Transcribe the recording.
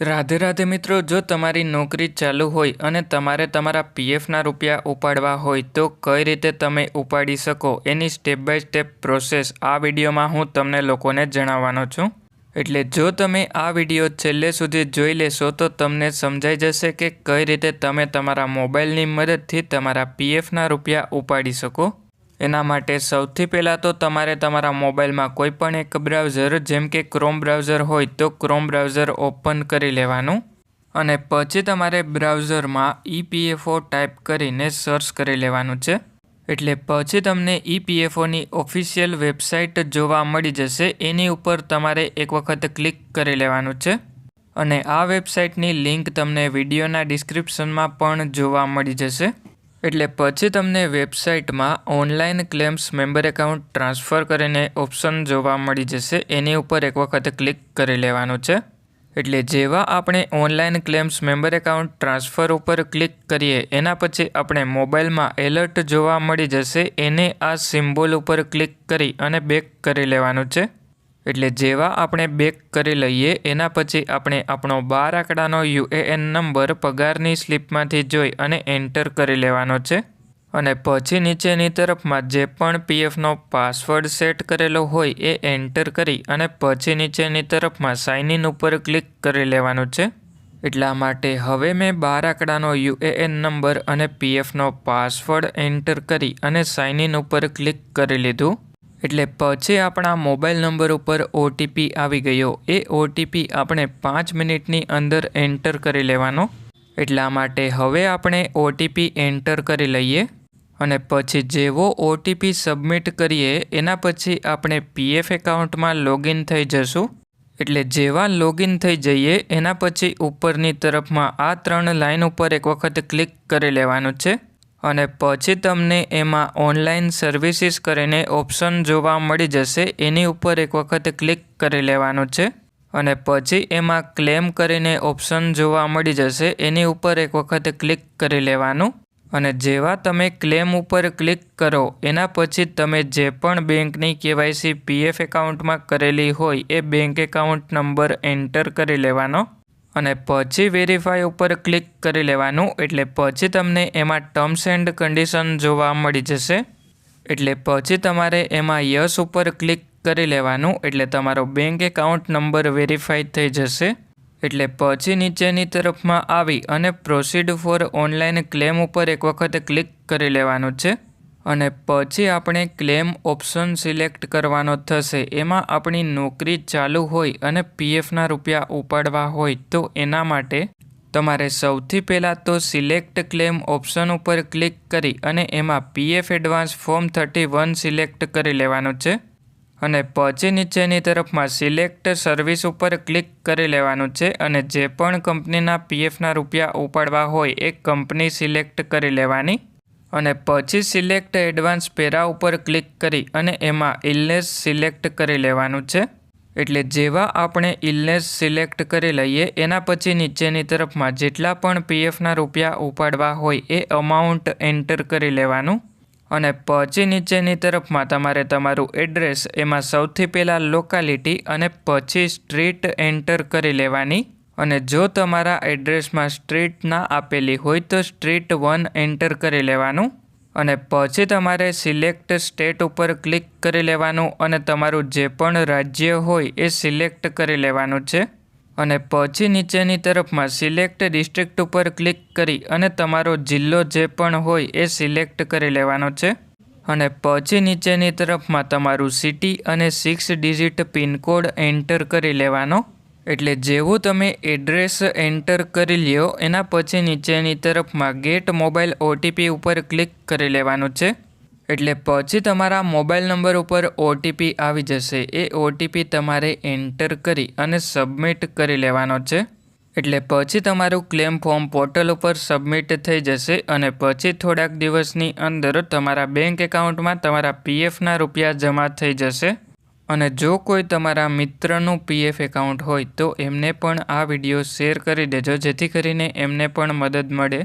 રાધે રાધે મિત્રો, જો તમારી નોકરી ચાલુ હોય અને તમારે તમારા પીએફના રૂપિયા ઉપાડવા હોય, તો કઈ રીતે તમે ઉપાડી શકો? એની સ્ટેપ બાય સ્ટેપ પ્રોસેસ આ વિડીયોમાં હું તમને લોકોને જણાવવાનો છું. એટલે જો તમે આ વીડિયો છેલ્લે સુધી જોઈ લેશો, તો તમને સમજાઈ જશે કે કઈ રીતે તમે તમારા મોબાઈલની મદદથી તમારા પીએફના રૂપિયા ઉપાડી શકો. એના માટે સૌથી પહેલાં તો તમારે તમારા મોબાઈલમાં કોઈ પણ એક બ્રાઉઝર, જેમ કે ક્રોમ બ્રાઉઝર હોય તો ક્રોમ બ્રાઉઝર ઓપન કરી લેવાનું અને પછી તમારે બ્રાઉઝરમાં ઈપીએફઓ ટાઈપ કરીને સર્ચ કરી લેવાનું છે. એટલે પછી તમને ઈપીએફઓની ઓફિશિયલ વેબસાઇટ જોવા મળી જશે. એની ઉપર તમારે એક વખત ક્લિક કરી લેવાનું છે. અને આ વેબસાઇટની લિંક તમને વિડીયોના ડિસ્ક્રિપ્શનમાં પણ જોવા મળી જશે. એટલે પછી તમને વેબસાઇટમાં online claims member account transfer કરીને ઓપ્શન જોવા મળી જશે, એની ઉપર એક વખત ક્લિક કરી લેવાનું છે. એટલે જેવા આપણે online claims member account transfer ઉપર ક્લિક કરીએ, એના પછી આપણે મોબાઈલમાં એલર્ટ જોવા મળી જશે, એને આ સિમ્બોલ ઉપર ક્લિક કરી અને બેક કરી લેવાનું છે. એટલે જેવા આપણે બેક કરી લઈએ, એના પછી આપણે આપણો બાર આંકડાનો યુએએન નંબર પગારની સ્લીપમાંથી જોઈ અને એન્ટર કરી લેવાનો છે. અને પછી નીચેની તરફમાં જે પણ પીએફનો પાસવર્ડ સેટ કરેલો હોય એ એન્ટર કરી અને પછી નીચેની તરફમાં સાઇન ઇન ઉપર ક્લિક કરી લેવાનું છે. એટલા માટે હવે મેં બાર આંકડાનો યુએએન નંબર અને પીએફનો પાસવર્ડ એન્ટર કરી અને સાઇન ઇન ઉપર ક્લિક કરી લીધું. એટલે પછી આપણા મોબાઈલ નંબર ઉપર ઓટીપી આવી ગયો. એ ઓટીપી આપણે પાંચ મિનિટની અંદર એન્ટર કરી લેવાનો. એટલા માટે હવે આપણે ઓટીપી એન્ટર કરી લઈએ અને પછી જેવો ઓટીપી સબમિટ કરીએ, એના પછી આપણે પીએફ એકાઉન્ટમાં લોગિન થઈ જશું. એટલે જેવા લોગિન થઈ જઈએ, એના પછી ઉપરની તરફમાં આ ત્રણ લાઇન ઉપર એક વખત ક્લિક કરી લેવાનું છે. અને પછી તમને એમાં ઓનલાઈન સર્વિસીસ કરીને ઓપ્શન જોવા મળી જશે. એની ઉપર એક વખત ક્લિક કરી લેવાનું છે. અને પછી એમાં ક્લેમ કરીને ઓપ્શન જોવા મળી જશે. એની ઉપર એક વખત ક્લિક કરી લેવાનું. અને જેવા તમે ક્લેમ ઉપર ક્લિક કરો, એના પછી તમે જે પણ બેંકની કેવાયસી પીએફ એકાઉન્ટમાં કરેલી હોય, એ બેંક એકાઉન્ટ નંબર એન્ટર કરી લેવાનો. અને પછી વેરીફાઈ ઉપર ક્લિક કરી લેવાનું. એટલે પછી તમને એમાં ટર્મ્સ એન્ડ કન્ડિશન જોવા મળી જશે. એટલે પછી તમારે એમાં યસ ઉપર ક્લિક કરી લેવાનું. એટલે તમારો બેંક એકાઉન્ટ નંબર વેરીફાઈ થઈ જશે. એટલે પછી નીચેની તરફમાં આવી અને પ્રોસીડ ફોર ઓનલાઈન ક્લેમ ઉપર એક વખત ક્લિક કરી લેવાનું છે. અને પછી આપણે ક્લેમ ઓપ્શન સિલેક્ટ કરવાનો થશે. એમાં આપણી નોકરી ચાલુ હોય અને પીએફના રૂપિયા ઉપાડવા હોય તો એના માટે તમારે સૌથી પહેલાં તો સિલેક્ટ ક્લેમ ઓપ્શન ઉપર ક્લિક કરી અને એમાં PF advance form thirty one select કરી લેવાનું છે. અને પછી નીચેની તરફમાં સિલેક્ટ સર્વિસ ઉપર ક્લિક કરી લેવાનું છે અને જે પણ કંપનીના પીએફના રૂપિયા ઉપાડવા હોય એ કંપની સિલેક્ટ કરી લેવાની. અને પછી સિલેક્ટ એડવાન્સ પેરા ઉપર ક્લિક કરી અને એમાં ઇલનેસ સિલેક્ટ કરી લેવાનું છે. એટલે જેવા આપણે ઇલનેસ સિલેક્ટ કરી લઈએ, એના પછી નીચેની તરફમાં જેટલા પણ પીએફના રૂપિયા ઉપાડવા હોય એ અમાઉન્ટ એન્ટર કરી લેવાનું. અને પછી નીચેની તરફમાં તમારે તમારું એડ્રેસ એમાં સૌથી પહેલાં લોકાલિટી અને પછી સ્ટ્રીટ એન્ટર કરી લેવાની. અને જો તમારા એડ્રેસમાં સ્ટ્રીટ ના આપેલી હોય તો સ્ટ્રીટ વન એન્ટર કરી લેવાનું અને પછી તમારે સિલેક્ટ સ્ટેટ ઉપર ક્લિક કરી લેવાનું અને તમારું જે પણ રાજ્ય હોય એ સિલેક્ટ કરી લેવાનું છે. અને પછી નીચેની તરફમાં સિલેક્ટ ડિસ્ટ્રિક્ટ ઉપર ક્લિક કરી અને તમારો જિલ્લો જે પણ હોય એ સિલેક્ટ કરી લેવાનો છે. અને પછી નીચેની તરફમાં તમારું સિટી અને સિક્સ ડિજિટ પિનકોડ એન્ટર કરી લેવાનો. એટલે જેવું તમે એડ્રેસ એન્ટર કરી લ્યો, એના પછી નીચેની તરફમાં ગેટ મોબાઈલ ઓટીપી ઉપર ક્લિક કરી લેવાનું છે. એટલે પછી તમારા મોબાઈલ નંબર ઉપર ઓટીપી આવી જશે. એ ઓટીપી તમારે એન્ટર કરી અને સબમિટ કરી લેવાનો છે. એટલે પછી તમારું ક્લેમ ફોર્મ પોર્ટલ ઉપર સબમિટ થઈ જશે અને પછી થોડાક દિવસની અંદર તમારા બેંક એકાઉન્ટમાં તમારા પીએફના રૂપિયા જમા થઈ જશે. અને જો કોઈ તમારા મિત્રનું પીએફ એકાઉન્ટ હોય તો એમને પણ આ વીડિયો શેર કરી દેજો, જેથી કરીને એમને પણ મદદ મળે.